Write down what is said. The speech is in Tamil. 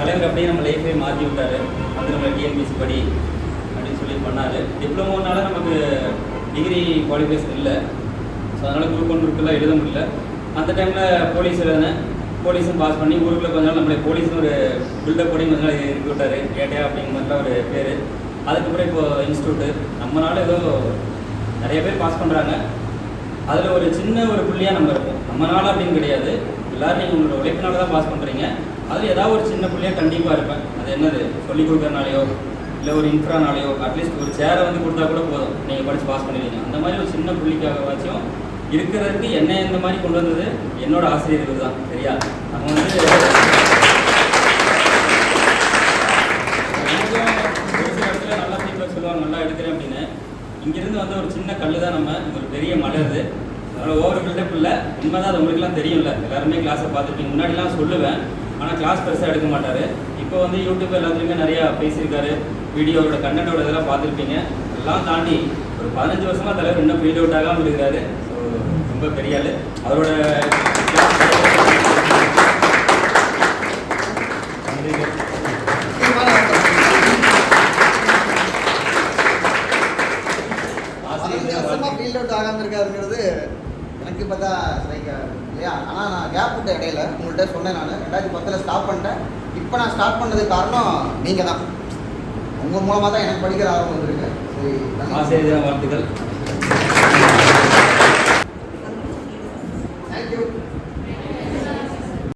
தலைவர் அப்படியே நம்ம லைஃபே மாற்றி விட்டாரு. வந்து நம்ம டிஎன்பிசி படி அப்படின்னு சொல்லி பண்ணார். டிப்ளமோனால நமக்கு டிகிரி குவாலிஃபிகேஷன் இல்லை. ஸோ அதனால் குரூப் ஒன் குரூப்லாம் எழுத முடியல. அந்த டைமில் போலீஸ் எழுதினேன். போலீஸும் பாஸ் பண்ணி ஊருக்குள்ள கொஞ்ச நாள் நம்மளை போலீஸ்னு ஒரு பில்டப் பண்ணி கொஞ்ச நாள் இருக்கு விட்டார். கேட்டியா அப்படிங்கிற மாதிரிலாம் ஒரு பேர். அதுக்கப்புறம் இப்போது இன்ஸ்டியூட்டு நம்மளால ஏதோ நிறைய பேர் பாஸ் பண்ணுறாங்க அதில் ஒரு சின்ன ஒரு புள்ளியாக நம்ம இருப்போம் நம்மளால அப்படின்னு கிடையாது. எல்லாரும் நீங்கள் உங்களோட உழைப்பினால தான் பாஸ் பண்ணுறீங்க அதில் ஏதாவது ஒரு சின்ன பிள்ளையாக கண்டிப்பாக இருப்பேன். அது என்னது? சொல்லிக் கொடுக்கறனாலையோ இல்லை ஒரு இன்ஃப்ரானாலேயோ அட்லீஸ்ட் ஒரு சேரை வந்து கொடுத்தா கூட போதும். நீங்கள் படித்து பாஸ் பண்ணிடுவீங்க. அந்த மாதிரி ஒரு சின்ன புள்ளிக்காகவாச்சும் இருக்கிறதுக்கு என்ன இந்த மாதிரி கொண்டு வந்தது என்னோட ஆசிரியர்கள் தான். சரியா? நம்ம வந்து ஒரு சில இடத்துல நல்லா ஃபீட்பேக் சொல்லுவாங்க நல்லா எடுக்கிறேன் அப்படின்னு. இங்கிருந்து வந்து ஒரு சின்ன கல் தான் நம்ம ஒரு பெரிய மலை அதனால் ஓவர் பில்டப் இல்லை. உண்மைதான் அது உங்களுக்குலாம் தெரியும்ல. எல்லாருமே கிளாஸை பார்த்துருப்பீங்க. முன்னாடிலாம் சொல்லுவேன் ஆனால் கிளாஸ் பெருசாக எடுக்க மாட்டார். இப்போ வந்து யூடியூப் எல்லாத்துலேயுமே நிறையா பேசியிருக்காரு. வீடியோவோட கண்டென்ட்டோட இதெல்லாம் பார்த்துருப்பீங்க. எல்லாம் தாண்டி ஒரு பதினஞ்சு வருஷமாக தலைவர் இன்னும் ஃபீல்ட் அவுட் ஆகாமல் இருக்கிறாரு. ஸோ ரொம்ப பெரிய ஆள். அவரோட பதினஞ்சு ஃபீல்ட் அவுட் ஆகாமல் இருக்காருங்கிறது எனக்கு இப்போ தான் லைக் இல்லையா? ஆனால் நான் கேப் விட்ட இடையில உங்கள்கிட்ட சொன்னேன் நான். ரெண்டாயிரத்தி பத்தில் ஸ்டாப் பண்ணிட்டேன். இப்போ நான் ஸ்டார்ட் பண்ணதுக்கு காரணம் நீங்கள் தான். உங்கள் மூலமாக தான் எனக்கு படிக்கிற ஆர்வம் வந்துருக்கு. சரி ஆசிரியர் வாழ்த்துக்கள். தேங்க்யூ